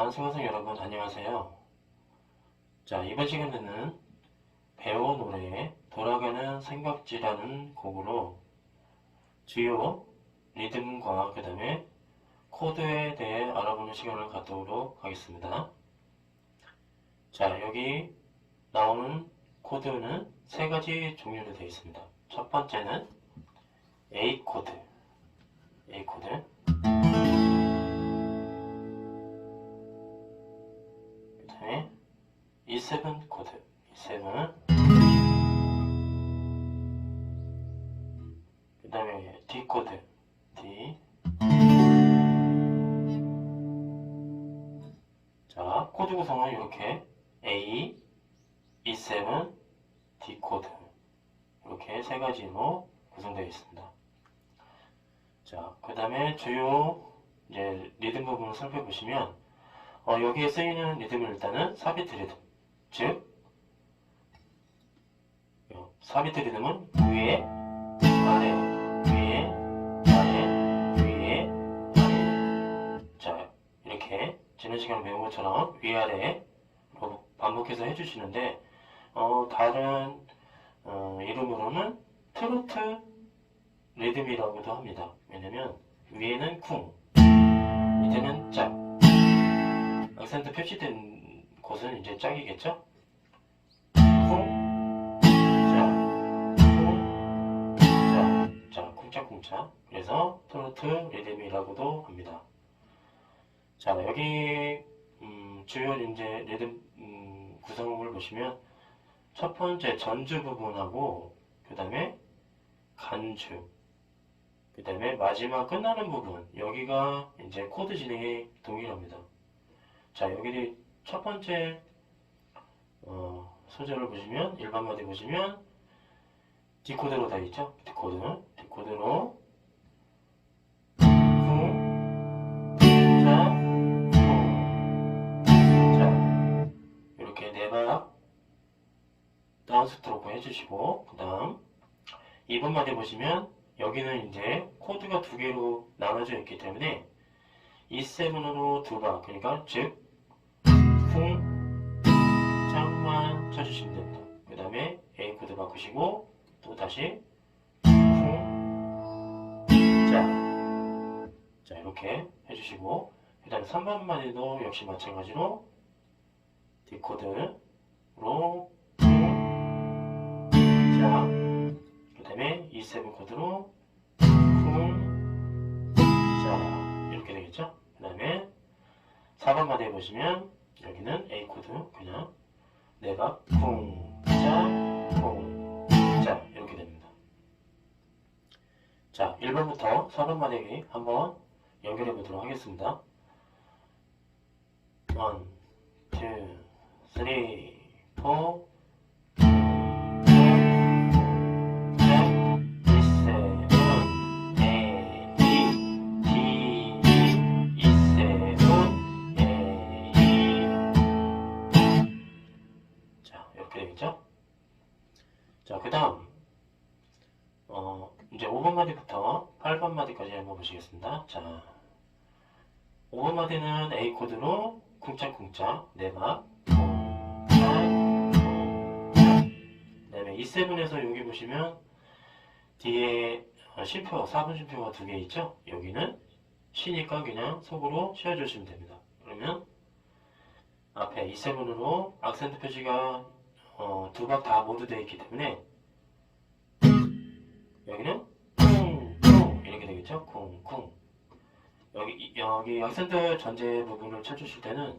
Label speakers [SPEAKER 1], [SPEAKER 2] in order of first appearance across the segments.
[SPEAKER 1] 최국반 수강생 여러분 안녕하세요. 자 이번 시간에는 배워 노래 돌아가는 생각지라는 곡으로 주요 리듬과 그 다음에 코드에 대해 알아보는 시간을 갖도록 하겠습니다. 자 여기 나오는 코드는 세 가지 종류로 되어 있습니다. 첫 번째는 A 코드 A 코드 다음에 E7 코드 E7 그 다음에 D 코드 D 자 코드 구성은 이렇게 A E7 D 코드 이렇게 세 가지로 구성되어 있습니다. 자 그 다음에 주요 이제 리듬 부분을 살펴보시면 어, 여기에 쓰이는 리듬은 일단은 사비트 리듬. 즉, 요 사비트 리듬은 위에, 아래, 위에, 아래, 위에, 아래. 자, 이렇게 지난 시간에 배운 것처럼 위아래로 반복해서 해주시는데, 어, 다른 어, 이름으로는 트로트 리듬이라고도 합니다. 왜냐면 위에는 쿵, 밑에는 짝. 악센트 표시된 곳은 이제 짝이겠죠? 자, 쿵짝쿵짝. 그래서 트로트 리듬이라고도 합니다. 자, 여기 음, 주요 이제 리듬 음, 구성을 보시면 첫 번째 전주 부분하고 그 다음에 간주 그 다음에 마지막 끝나는 부분 여기가 이제 코드 진행이 동일합니다. 자, 여기 첫 번째 어, 소절을 보시면 일반 마디 보시면 디코드로 다 있죠? 디코드, 디코드로 쿵, 자, 쿵, 자 이렇게 네박 다운 스트로크 해주시고 그 다음 2번 마디 보시면 여기는 이제 코드가 두 개로 나눠져 있기 때문에 E7으로 두 방, 그러니까 즉, 쿵, 짝만 쳐주시면 됩니다. 그 다음에 A 코드 바꾸시고, 또 다시, 쿵, 짝. 자, 이렇게 해주시고, 그 다음에 3번 마디도 역시 마찬가지로, D 코드로, 쿵, 짝. 그 다음에 E7 코드로, 쿵, 짝. 이렇게 되겠죠? 그 다음에 4번 마디에 보시면 여기는 A 코드 그냥 내가 쿵짜 쿵짜 이렇게 됩니다. 자 1번부터 4번 마디에 한번 연결해 보도록 하겠습니다. 1, 2, 3, 4 마디부터 8번 마디까지 한번 보시겠습니다. 자, 5번 마디는 A 코드로 쿵짝쿵짝, 네박, 쿵짝, 쿵짝. 그 다음에 E7에서 여기 보시면 뒤에 어, 쉼표, 4분 쉼표가 두 개 있죠? 여기는 쉬니까 그냥 속으로 쉬어주시면 됩니다. 그러면 앞에 E7으로 악센트 표시가 어, 두박 다 모두 되어 있기 때문에 되겠죠? 쿵쿵 여기 이- 여기 악센트 전제 부분을 쳐주실 때는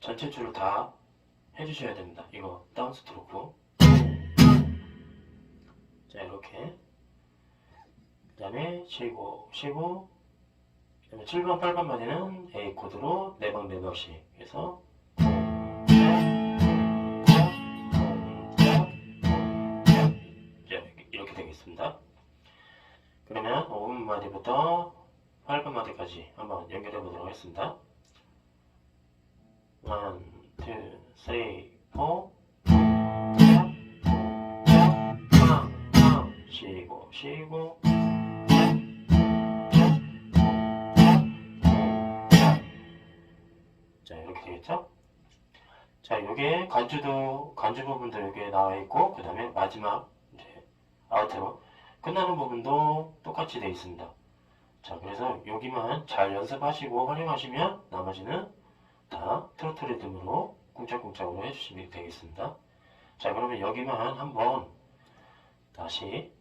[SPEAKER 1] 전체 줄을 다 해주셔야 됩니다. 이거 다운 스트로크 자 이렇게 그 다음에 쉬고 쉬고 그 다음에 7번 8번 마디는 A 코드로 4방 4박씩 해서 이렇게 되겠습니다. 그러면 5번 마디부터 8번 마디까지 한번 연결해 보도록 하겠습니다. 1, 2, 3, 4 쿵짝, 쿵짝, 하나, 하나, 쉬고 쉬고 자 이렇게 되겠죠? 자 요게 간주도 간주 부분도 여기에 나와 있고 그 다음에 마지막 이제 아우트로 끝나는 부분도 똑같이 되어 있습니다. 자 그래서 여기만 잘 연습하시고 활용하시면 나머지는 다 트로트 리듬으로 꿍짝꿍짝으로 해주시면 되겠습니다. 자 그러면 여기만 한번 다시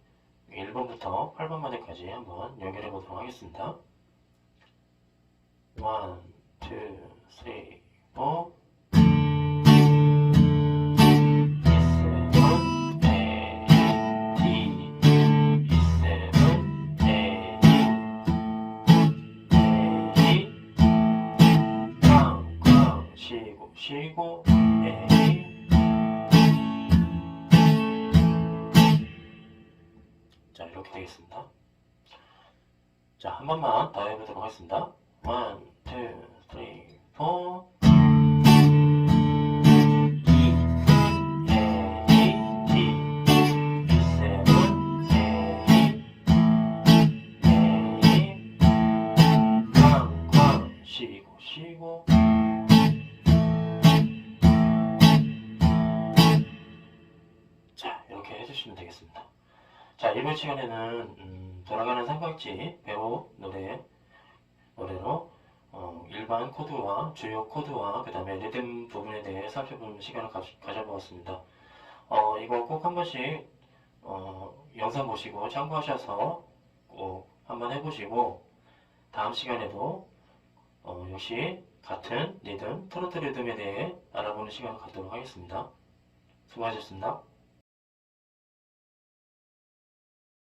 [SPEAKER 1] 1번부터 8번 마디까지 한번 연결해 보도록 하겠습니다. 1, 2, 3, 4 한 번만 더 해보도록 하겠습니다. 1, 2, 3, 4 쉬고 쉬고. 자 이렇게 해주시면 되겠습니다 자 이번 시간에는 음, 돌아가는 삼각지 배우 노래 노래로 어, 일반 코드와 주요 코드와 그 다음에 리듬 부분에 대해 살펴보는 시간을 가, 가져보았습니다 어, 이거 꼭 한 번씩 어, 영상 보시고 참고하셔서 꼭 한번 해보시고 다음 시간에도 어, 역시 같은 리듬, 트로트 리듬에 대해 알아보는 시간을 갖도록 하겠습니다. 수고하셨습니다.